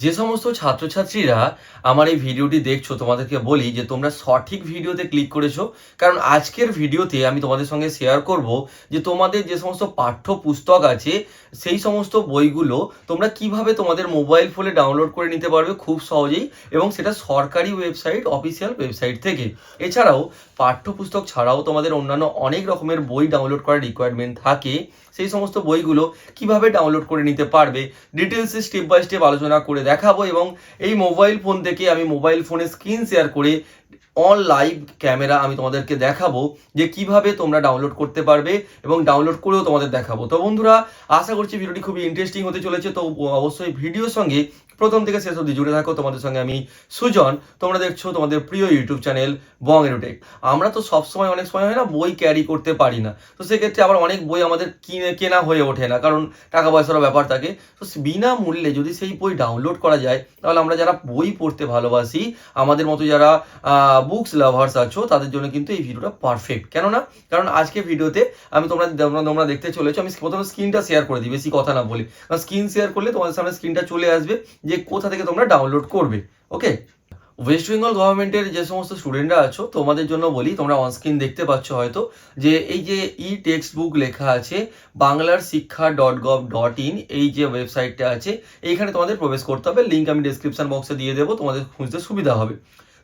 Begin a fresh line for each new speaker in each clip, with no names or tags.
যে সমস্ত ছাত্রছাত্রীরা আমার এই ভিডিওটি দেখছ, তোমাদেরকে বলি যে তোমরা সঠিক ভিডিওতে ক্লিক করেছ। কারণ আজকের ভিডিওতে আমি তোমাদের সঙ্গে শেয়ার করব যে তোমাদের যে সমস্ত পাঠ্য পুস্তক আছে, সেই সমস্ত বইগুলো তোমরা কীভাবে তোমাদের মোবাইল ফোনে ডাউনলোড করে নিতে পারবে খুব সহজেই এবং সেটা সরকারি ওয়েবসাইট অফিসিয়াল ওয়েবসাইট থেকে। এছাড়াও পাঠ্যপুস্তক ছাড়াও তোমাদের অন্যান্য অনেক রকমের বই ডাউনলোড করার রিকোয়ারমেন্ট থাকে। সেই সমস্ত বইগুলো কীভাবে ডাউনলোড করে নিতে পারবে? ডিটেলসে স্টেপ বাই স্টেপ আলোচনা করে দেখাবো এবং এই মোবাইল ফোন থেকে আমি মোবাইল ফোনে স্ক্রিন শেয়ার করে অন লাইভ ক্যামেরা আমি তোমাদেরকে দেখাবো যে কীভাবে তোমরা ডাউনলোড করতে পারবে এবং ডাউনলোড করেও তোমাদের দেখাবো। তো বন্ধুরা, আশা করছি ভিডিওটি খুবই ইন্টারেস্টিং হতে চলেছে। তো অবশ্যই ভিডিওর সঙ্গে প্রথম থেকে শেষ অবধি জুড়ে থাকো। তোমাদের সঙ্গে আমি সুজন। তোমরা দেখছ তোমাদের প্রিয় ইউটিউব চ্যানেল বং এরোটেক। আমরা তো সবসময় অনেক সময় হয় না বই ক্যারি করতে পারি না। তো সেক্ষেত্রে আবার অনেক বই আমাদের কিনে, কেনা হয়ে ওঠে না, কারণ টাকা পয়সারও ব্যাপার থাকে। তো বিনা মূল্যে যদি সেই বই ডাউনলোড করা যায়, তাহলে আমরা যারা বই পড়তে ভালোবাসি, আমাদের মতো যারা বুকস লাভার্স আছো, তাদের জন্য কিন্তু এই ভিডিওটা পারফেক্ট কেননা, কারণ আজকে ভিডিওতে আমি তোমরা তোমরা দেখতে চলেছো, আমি প্রথমে স্ক্রিনটা শেয়ার করে দিই, বেশি কথা না বলি। কারণ স্ক্রিন শেয়ার করলে তোমাদের সামনে স্ক্রিনটা চলে আসবে। যে কোথা থেকে তোমরা ডাউনলোড করবে ওকে ওয়েস্ট বেঙ্গল গভর্নমেন্টের যে সমস্ত স্টুডেন্টরা আছো, তোমাদের জন্য বলি, তোমরা অনস্ক্রিন দেখতে পাচ্ছ হয়তো, যে এই যে ই টেক্সট বুক লেখা আছে বাংলার শিক্ষা ডট গভ ডট ইন এই যে ওয়েবসাইটটা আছে, এইখানে তোমাদের প্রবেশ করতে হবে। লিঙ্ক আমি ডিসক্রিপশন বক্সে দিয়ে দেবো, তোমাদের খুঁজতে সুবিধা হবে।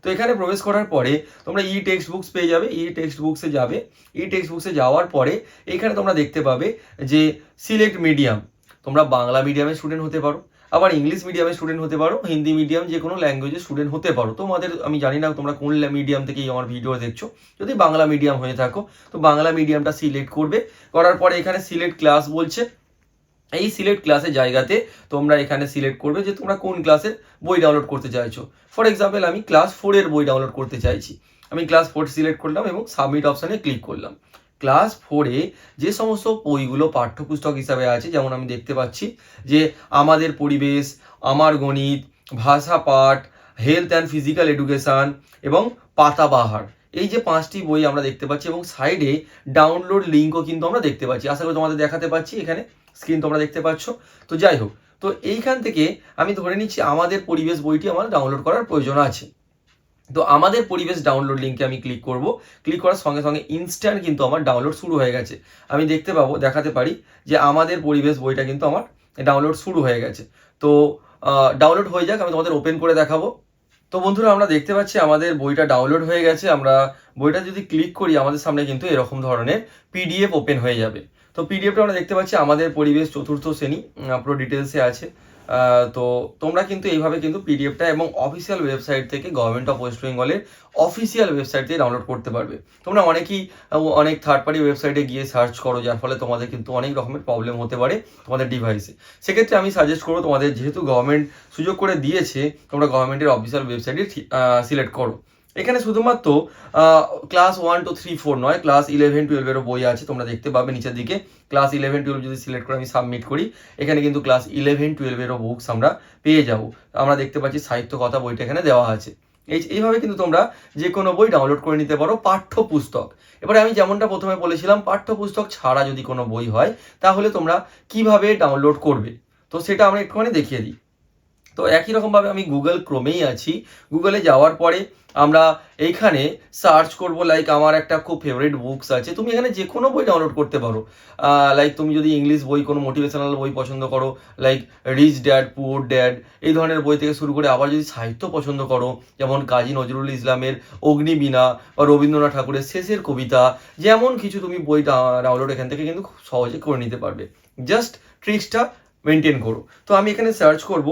তো এখানে প্রবেশ করার পরে, তোমরা ই টেক্সট বুকস পেয়ে যাবে ই টেক্সট বুকসে যাবে। ই টেক্সট বুকসে যাওয়ার পরে, এখানে তোমরা দেখতে পাবে যে সিলেক্ট মিডিয়াম তোমরা বাংলা মিডিয়ামের স্টুডেন্ট হতে পারো। আবার ইংলিশ মিডিয়ামে স্টুডেন্ট হতে পারো হিন্দি মিডিয়াম যে কোনো ল্যাঙ্গুয়েজে স্টুডেন্ট হতে পারো। তোমাদের, আমি জানি না তোমরা কোন মিডিয়াম থেকে আমার ভিডিও দেখছ। যদি বাংলা মিডিয়াম হয়ে থাকো, তো বাংলা মিডিয়ামটা সিলেক্ট করবে। করার পরে এখানে সিলেক্ট ক্লাস বলছে। এই সিলেক্ট ক্লাসের জায়গাতে তোমরা এখানে সিলেক্ট করবে যে তোমরা কোন ক্লাসের বই ডাউনলোড করতে চাইছো। ফর এক্সাম্পল আমি ক্লাস ফোরের বই ডাউনলোড করতে চাইছি। আমি ক্লাস ফোর সিলেক্ট করলাম এবং সাবমিট অপশানে ক্লিক করলাম। ক্লাস ফোরে যে সমস্ত বইগুলো পাঠ্যপুস্তক হিসাবে আছে, যেমন আমি দেখতে পাচ্ছি যে আমাদের পরিবেশ, আমার গণিত, ভাষা পাঠ হেলথ অ্যান্ড ফিজিক্যাল এডুকেশান এবং পাতাবাহার। এই যে পাঁচটি বই আমরা দেখতে পাচ্ছি এবং সাইডে ডাউনলোড লিঙ্কও কিন্তু আমরা দেখতে পাচ্ছি। আশা করি তোমাদের দেখাতে পাচ্ছি, এখানে স্ক্রিন তোমরা দেখতে পাচ্ছ। তো যাই হোক, তো এইখান থেকে আমি ধরে নিচ্ছি আমাদের পরিবেশ বইটি আমার ডাউনলোড করার প্রয়োজন আছে। তো আমাদের পরিবেশ ডাউনলোড লিঙ্কে আমি ক্লিক করব। ক্লিক করার সঙ্গে সঙ্গে ইনস্ট্যান্ট কিন্তু আমার ডাউনলোড শুরু হয়ে গেছে। আমি দেখতে পাবো, দেখাতে পারি যে আমাদের পরিবেশ বইটা কিন্তু আমার ডাউনলোড শুরু হয়ে গেছে। তো ডাউনলোড হয়ে যাক, আমি তোমাদের ওপেন করে দেখাবো। তো বন্ধুরা, আমরা দেখতে পাচ্ছি আমাদের বইটা ডাউনলোড হয়ে গেছে। আমরা বইটা যদি ক্লিক করি, আমাদের সামনে কিন্তু এরকম ধরনের পিডিএফ ওপেন হয়ে যাবে। তো পিডিএফটা আমরা দেখতে পাচ্ছি আমাদের পরিবেশ চতুর্থ শ্রেণি পুরো ডিটেলসে আছে। তো তোমরা কিন্তু এইভাবে কিন্তু পিডিএফটা এবং অফিসিয়াল ওয়েবসাইট থেকে গভর্নমেন্ট অফ ওয়েস্ট বেঙ্গলের অফিসিয়াল ওয়েবসাইট থেকে ডাউনলোড করতে পারবে। তোমরা অনেকেই অনেক থার্ড পার্টি ওয়েবসাইটে গিয়ে সার্চ করো, যার ফলে তোমাদের কিন্তু অনেক রকমের প্রবলেম হতে পারে তোমাদের ডিভাইসে সেক্ষেত্রে আমি সাজেস্ট করব তোমাদের যেহেতু গভর্নমেন্ট সুযোগ করে দিয়েছে, তোমরা গভর্নমেন্টের অফিসিয়াল ওয়েবসাইটে সিলেক্ট করো। এখানে শুধুমাত্র class one two three four নয় ক্লাস ইলেভেন টুয়েলভেরও বই আছে, তোমরা দেখতে পাবে নিচের দিকে। ক্লাস ইলেভেন টুয়েলভ যদি সিলেক্ট করে আমি সাবমিট করি, এখানে কিন্তু ক্লাস ইলেভেন টুয়েলভেরও বুকস আমরা পেয়ে যাব। আমরা দেখতে পাচ্ছি সাহিত্য কথা বইটা এখানে দেওয়া আছে। এই এইভাবে কিন্তু তোমরা যে কোনো বই ডাউনলোড করে নিতে পারো পাঠ্য পুস্তক এবারে আমি যেমনটা প্রথমে বলেছিলাম পাঠ্য পুস্তক ছাড়া যদি কোনো বই হয়, তাহলে তোমরা কীভাবে ডাউনলোড করবে? তো সেটা আমরা একটুখানি দেখিয়ে দিই। তো একই রকমভাবে আমি গুগল ক্রোমেই আছি। গুগলে যাওয়ার পরে আমরা এইখানে সার্চ করব লাইক আমার একটা খুব ফেভারিট বুকস আছে। তুমি এখানে যে কোনো বই ডাউনলোড করতে পারো। লাইক তুমি যদি ইংলিশ বই, কোনো মোটিভেশনাল বই পছন্দ করো like Rich Dad Poor Dad এই ধরনের বই থেকে শুরু করে আবার যদি সাহিত্য পছন্দ করো, যেমন কাজী নজরুল ইসলামের অগ্নিবীণা বা রবীন্দ্রনাথ ঠাকুরের শেষের কবিতা, যেমন কিছু তুমি বই ডাউনলোড এখান থেকে কিন্তু খুব সহজে করে নিতে পারবে। জাস্ট ট্রিক্সটা মেনটেন করো। তো আমি এখানে সার্চ করব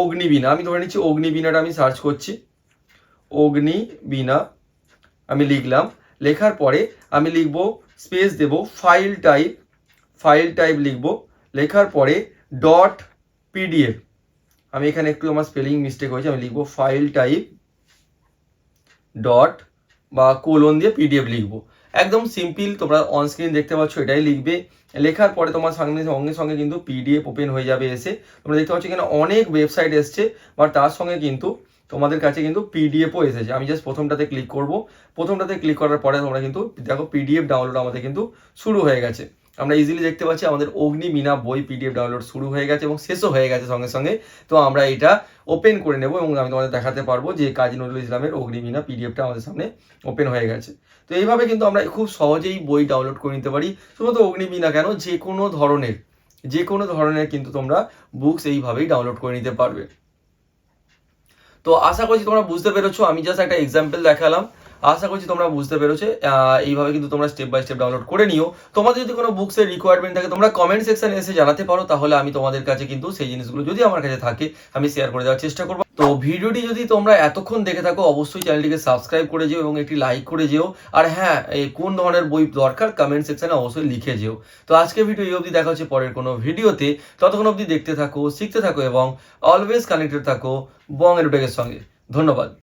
অগ্নিবীণা। আমি ধরে নিচ্ছি অগ্নিবীণাটা আমি সার্চ করছি। অগ্নিবীণা, আমি লিখলাম। লেখার পরে আমি লিখব স্পেস দেব ফাইল টাইপ ফাইল টাইপ লিখব। লেখার পরে ডট পিডিএফ আমি এখানে একটু আমার স্পেলিং মিস্টেক হয়েছে, আমি লিখব ফাইল টাইপ ডট বা কোলন দিয়ে পিডিএফ লিখব। একদম সিম্পল তোমরা অন স্ক্রিন দেখতে পাচ্ছ, এটাই লিখবে। লেখার পরে তোমার সঙ্গে সঙ্গে সঙ্গে কিন্তু পিডিএফ ওপেন হয়ে যাবে এসে। তোমরা দেখতে পাচ্ছ এখানে অনেক ওয়েবসাইট এসছে বাট তার সঙ্গে কিন্তু তোমাদের কাছে কিন্তু পিডিএফও এসেছে। আমি জাস্ট প্রথমটাতে ক্লিক করব। প্রথমটাতে ক্লিক করার পরে তোমরা কিন্তু, দেখো পিডিএফ ডাউনলোড আমাদের কিন্তু শুরু হয়ে গেছে। আমরা ইজিলি দেখতে পাচ্ছি আমাদের অগ্নি মিনা বই পিডিএফ ডাউনলোড শুরু হয়ে গেছে এবং শেষও হয়ে গেছে সঙ্গে সঙ্গে। তো আমরা এটা ওপেন করে নেব এবং আমি তোমাদের দেখাতে পারব যে কাজী নজরুল ইসলামের অগ্নি মিনা পিডিএফটা আমাদের সামনে ওপেন হয়ে গেছে। তো এইভাবে কিন্তু আমরা খুব সহজেই বই ডাউনলোড করে নিতে পারি। শুধুমাত্র অগ্নিবীণা কেন? যে কোনো ধরনের, যে কোনো ধরনের কিন্তু তোমরা বুকস এইভাবেই ডাউনলোড করে নিতে পারবে। তো আশা করছি তোমরা বুঝতে পেরেছ। আমি জাস্ট একটা এক্সাম্পল দেখালাম। আশা করছি তোমরা বুঝতে পেরেছ। এইভাবে কিন্তু তোমরা স্টেপ বাই স্টেপ ডাউনলোড করে নিও। তোমাদের যদি কোনো বুকসের রিকোয়ারমেন্ট থাকে, তোমরা কমেন্ট সেকশনে এসে জানাতে পারো, তাহলে আমি তোমাদের কাছে কিন্তু সেই জিনিসগুলো যদি আমার কাছে থাকে, আমি শেয়ার করে দেওয়ার চেষ্টা করব। তো ভিডিওটি যদি তোমরা এতক্ষণ দেখে থাকো, অবশ্যই চ্যানেলটিকে সাবস্ক্রাইব করে যেও এবং একটি লাইক করে যেও। আর হ্যাঁ কোন ধরনের বই দরকার কমেন্ট সেকশনে অবশ্যই লিখে যেও। তো আজকে ভিডিও এই অবধি, দেখা হচ্ছে পরের কোনো ভিডিওতে। ততক্ষণ অবধি দেখতে থাকো, শিখতে থাকো এবং অলওয়েজ কানেক্টেড থাকো বং এডুটেকের সঙ্গে। ধন্যবাদ।